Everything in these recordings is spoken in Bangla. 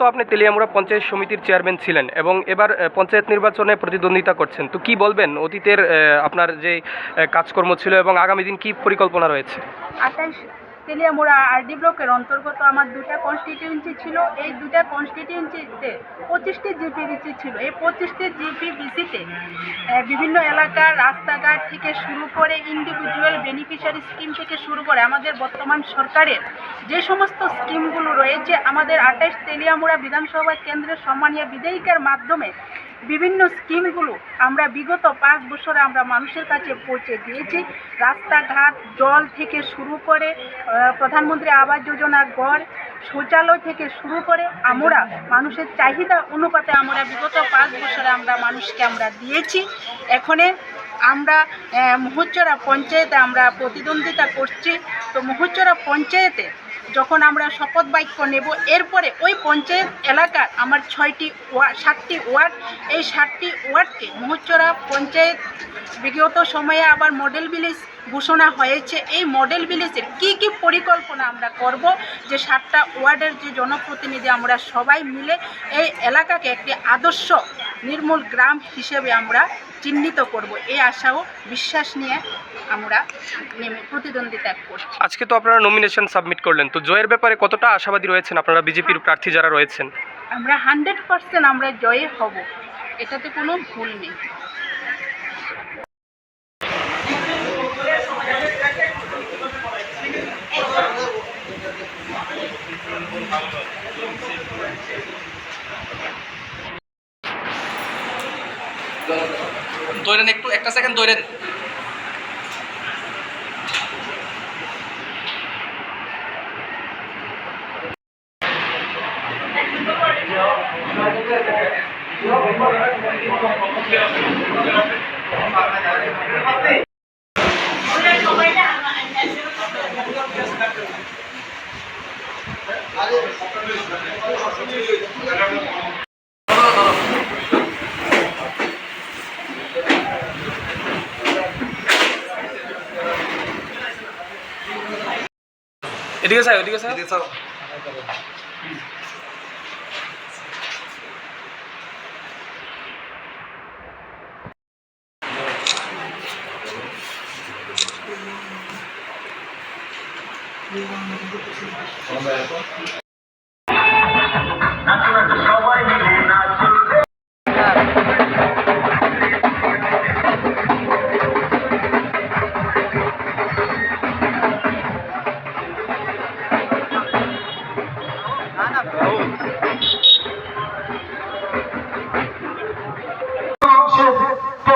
তো আপনি তেলিয়ামুড়া পঞ্চায়েত সমিতির চেয়ারম্যান ছিলেন এবং এবার পঞ্চায়েত নির্বাচনে প্রতিদ্বন্দ্বিতা করছেন। তো কি বলবেন? অতীতের আপনার যে কাজকর্ম ছিল এবং আগামী দিন কি পরিকল্পনা রয়েছে? তেলিয়ামুড়া আরডি ব্লকের অন্তর্গত আমার দুটা কনস্টিটিউয়েন্সি ছিল। এই দুটা কনস্টিটিউয়েন্সিতে পঁচিশটি জিপিবিসি ছিল। এই পঁচিশটি জিপিবিসিতে বিভিন্ন এলাকার রাস্তাঘাট থেকে শুরু করে ইন্ডিভিজুয়াল বেনিফিশিয়ারি স্কিম থেকে শুরু করে আমাদের বর্তমান সরকারের যে সমস্ত স্কিমগুলো রয়েছে, আমাদের আঠাইশ তেলিয়ামুড়া বিধানসভা কেন্দ্রের সম্মানীয় বিধায়িকার মাধ্যমে বিভিন্ন স্কিমগুলো আমরা বিগত পাঁচ বছরে আমরা মানুষের কাছে পৌঁছে দিয়েছি। রাস্তাঘাট, জল থেকে শুরু করে প্রধানমন্ত্রী আবাস যোজনা ঘর, শৌচালয় থেকে শুরু করে আমরা মানুষের চাহিদা অনুপাতে আমরা বিগত পাঁচ বছরে আমরা মানুষকে আমরা দিয়েছি। এখানে আমরা মোহচরা পঞ্চায়েতে আমরা প্রতিদ্বন্দ্বিতা করছি। তো মোহচরা পঞ্চায়েতে যখন আমরা শপথ বাক্য নেব, এরপরে ওই পঞ্চায়েত এলাকার আমার ছয়টি ওয়ার্ড সাতটি ওয়ার্ড, এই সাতটি ওয়ার্ডকে মোহচরা পঞ্চায়েত বিগত সময়ে আবার মডেল ভিলেজ ঘোষণা হয়েছে। এই মডেল ভিলেজের কী কী পরিকল্পনা আমরা করব? যে সাতটা ওয়ার্ডের যে জনপ্রতিনিধি আমরা সবাই মিলে এই এলাকাকে একটি আদর্শ নির্মূল গ্রাম হিসেবে আমরা চিহ্নিত করব। এই আশা ও বিশ্বাস নিয়ে আমরা নেমে প্রতিদ্বন্দ্বিতা করছি। আজকে তো আপনারা নমিনেশন সাবমিট করলেন। তো জয়ের ব্যাপারে কতটা আশাবাদী রয়েছেন? আপনারা বিজেপির প্রার্থী যারা রয়েছেন। আমরা হান্ড্রেড পার্সেন্ট আমরা জয়ে হব। এটাতে কোনো ভুল নেই। দৌড়েন একটু একটা সেকেন্ড দৌড়েন এদিকে স্যার ওদিকে স্যার অংশের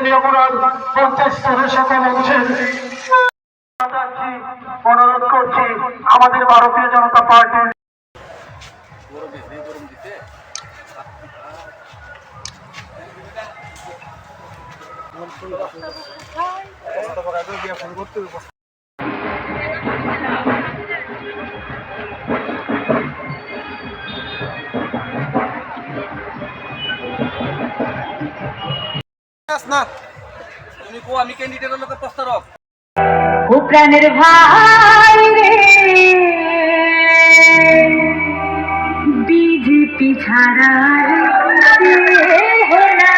তেলিয়ামুড়ার পঞ্চাশ স্তরের সকল অংশের অনুরোধ করছি আমাদের ভারতীয় জনতা পার্টির না। তুমি কো আমি ক্যান্ডিডেটের লোকের প্রস্তারক। ও প্রাণের ভাই রে। বিজেপি ছাড়া কেহ না।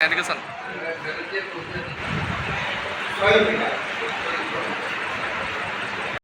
স্যার